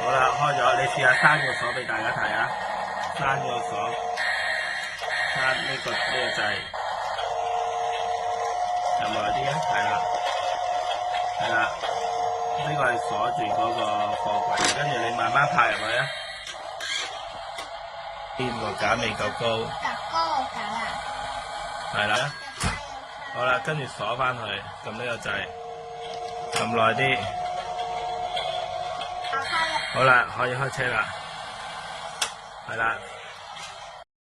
好啦开咗你试下三个锁俾大家睇下閂個鎖，閂呢、個呢、個掣，有冇有啲啊？係啦，係啦，呢、個係鎖住嗰個貨櫃，跟住你慢慢拍入去啊。邊個架未夠高，特高架啦，係啦，好啦，跟住鎖翻去，撳呢個掣，撳耐啲，好啦，可以開車啦，係啦，